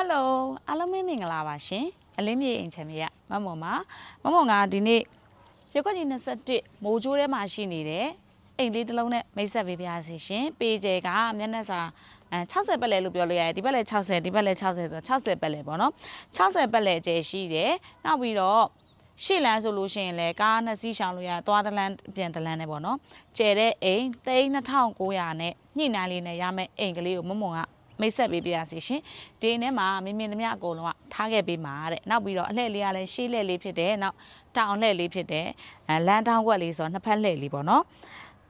ဟယ်လိုအားလုံးပဲမင်္ဂလာပါရှင်အလင်းမြေအိမ်ချမ်းမရမမွန်ပါမမွန်ကဒီနေ့ရက်ွက်ကြီး21မိုးကြိုးထဲမှာရှိနေတဲ့အိမ်လေးတစ်လုံးနဲ့မိတ်ဆက်ပေးပါစီရှင်ပေကျဲကမျက်နှာစာအဲ60ပတ်လဲလို့ပြောလို့ရတယ်ဒီဘက်လဲ60ဒီဘက်လဲ60ဆိုတော့60ပတ်လဲပေါ့နော်60ပတ်လဲကျဲရှိတယ်နောက်ပြီးတော့ရှေ့လန်းဆိုလို့ရှိရင်လည်းကားနှစ်စီးရှောင်လို့ရသွားတလန်းပြန်တလန်းနဲ့ပေါ့နော်ကျဲတဲ့အိမ်3900နဲ့ညှိနှိုင်းလေးနဲ့ရမယ့်အိမ်ကလေးကိုမမွန်က မိတ်ဆက်ပေးပြရစီရှင်ဒီအိမ်ထဲမှာမင်းမင်းသမျှအကုန်လုံးကထားခဲ့ပေးမှာတဲ့နောက်ပြီးတော့အလှည့်လေးကလည်းရှေးလှည့်လေးဖြစ်တယ်နောက်တောင်လှည့်လေးဖြစ်တယ်အဲလမ်းတောင်းကွက်လေးဆိုတော့နှစ်ဖက်လှည့်လေးပေါ့နော်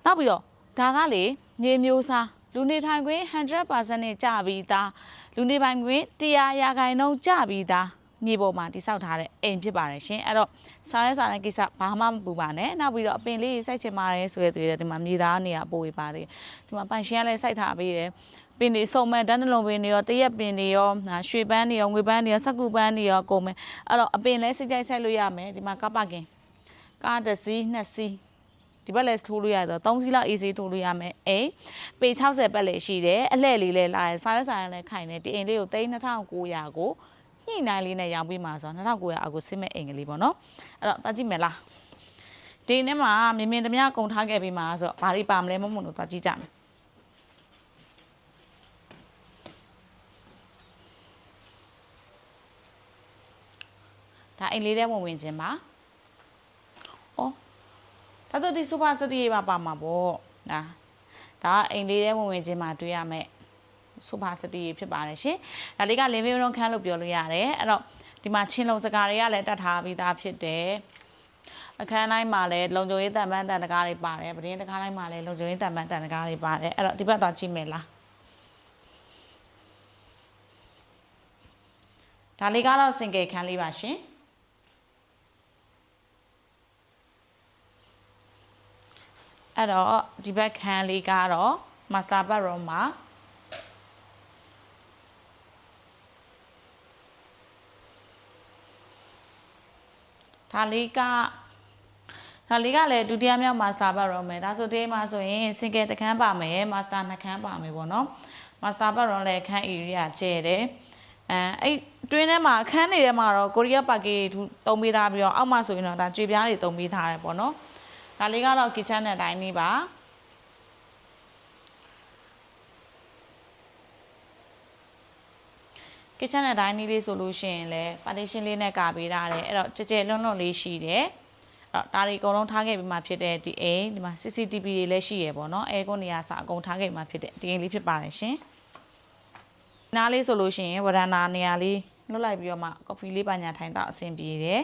နောက်ပြီးတော့ဒါကလေမြေမျိုးစားလူနေထိုင်ခွင့်100%နဲ့ကြာပြီးသားလူနေပိုင်ခွင့်100ရာခိုင်နှုန်းကြာပြီးသားမြေပေါ်မှာတိစောက်ထားတဲ့အိမ်ဖြစ်ပါတယ်ရှင်အဲ့တော့ဆောင်းရဲစားတဲ့ကိစ္စဘာမှမပူပါနဲ့နောက်ပြီးတော့အပင်လေးစိုက်ချင်ပါတယ်ဆိုရတဲ့ဒီမှာမြေသားနေရပို့ပေးပါတယ်ဒီမှာပိုင်ရှင်ကလည်းစိုက်ထားပေးတယ် ပင်တွေစုံမဲ့ဒန်းတလုံးပင်တွေရောတရက်ပင်တွေရောဟာရွှေပန်းတွေရောငွေပန်းတွေရောစက္ကူပန်းတွေရောကုန်မယ်အဲ့တော့အပင်လဲစိတ်ကြိုက်ဆိုင်လို့ရမယ်ဒီမှာကားပါကင်ကားတစ်စီးနှစ်စီးဒီဘက်လဲထိုးလို့ရတော့3စီးလောက် AC ထိုးလို့ရမယ်အိမ်ပေ60ပတ်လဲရှိတယ်အလှဲ့လေးလဲလာရစားရဆိုင်လဲခိုင်တယ်ဒီအိမ်လေးကို3900ကိုညှိနှိုင်းလေးနဲ့ရောင်းပေးမှာဆိုတော့2900အကိုစစ်မဲ့အိမ်ကလေးပေါ့နော်အဲ့တော့တာကြည့်မယ်လားဒီနေ့မှာမြင်မြင်သမျှကုန်ထားခဲ့ပြီးမှာဆိုတော့ဘာတွေပါမလဲမမုံတို့သွားကြည့်ကြမယ် ဒါအိမ်လေးထဲဝင်ဝင်ခြင်းပါ။အော်ဒါဆိုဒီစူပါစတီရေးပါပါမှာပေါ့။ဒါဒါကအိမ်လေးထဲဝင်ဝင်ခြင်းမှာတွေ့ရမယ်။စူပါစတီရေးဖြစ်ပါတယ်ရှင်။ဒါလေးက living room ခန်းလို့ပြောလို့ရတယ်။အဲ့တော့ဒီမှာချင်းလုံးစကားတွေကလည်းတတ်ထားပြီးသားဖြစ်တယ်။အခန်းတိုင်းမှာလည်းလုံခြုံရေးတန်ပန်းတန်တကားတွေပါတယ်။ပတင်းတကားတိုင်းမှာလည်းလုံခြုံရေးတန်ပန်းတန်တကားတွေပါတယ်။အဲ့တော့ဒီဘက်သွားကြည့်မယ်လား။ဒါလေးကတော့ single ခန်းလေးပါရှင်။ အဲ့တော့ဒီဘက်ခန်းလေးကတော့ master bedroom မှာဒါလေးကဒါလေးကလည်းဒုတိယမြောက် master bedroom ပဲဒါဆိုဒီမှာဆိုရင် single တစ်ခန်းပါမယ် master နှစ်ခန်းပါမယ်ပေါ့နော် master bedroom လည်းခန်း area ကျဲတယ်အဲအဲ့တွင်းထဲမှာအခန်းတွေထဲမှာတော့ကိုရီးယားပါကေတုံးပေးထားပြီးတော့အောက်မှာဆိုရင်တော့ဒါကြွေပြားတွေတုံးပေးထားတယ်ပေါ့နော် ဒါလေးကတော့ kitchen နဲ့တိုင်းလေးပါ kitchen နဲ့တိုင်းလေးဆိုလို့ရှိရင်လည်း partition လေးနဲ့ကာပေးထားတယ်အဲ့တော့ကြဲကြဲလွန်းလွန်းလေးရှိတယ်အဲ့တော့ဒါတွေအကုန်လုံးထားခဲ့ပြီးမှဖြစ်တဲ့ဒီအိမ်ဒီမှာ CCTV တွေလည်းရှိရပေါ့နော်အဲကွန်နေရာစာအကုန်ထားခဲ့ပြီးမှဖြစ်တဲ့ဒီအိမ်လေးဖြစ်ပါတယ်ရှင်နားလေးဆိုလို့ရှိရင်ဝရန်နာနေရာလေးလွတ်လိုက်ပြီးတော့မှ coffee လေးပါညာထိုင်တော့အဆင်ပြေတယ်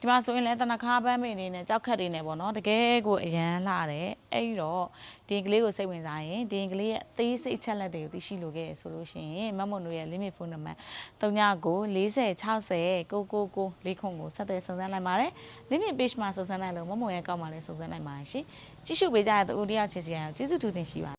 ဒီမှာဆိုရင်လည်းတနခါပန်းမိနေနဲ့ကြောက်ခတ်တွေနဲ့ပေါ့နော်တကယ်ကိုအရန်လာတယ်အဲ့ဒီတော့ဒီကလေးကိုစိတ်ဝင်စားရင်ဒီကလေးရဲ့သေးစိတ်ချက်လက်တွေကိုသိရှိလိုခဲ့ရဆိုလို့ရှိရင်မမွန်တို့ရဲ့ limit phone number 39 40 60 999လေးခုကိုဆက်သွယ်စုံစမ်းလိုက်ပါတယ် limit page မှာစုံစမ်းလိုက်လို့မမွန်ရဲ့ကောက်မှာလည်းစုံစမ်းလိုက်ပါရှင်ကြည့်ရှုပေးကြတဲ့တူတယောက်ချင်းစီအောင်ကျေးဇူးတူတင်ရှိပါ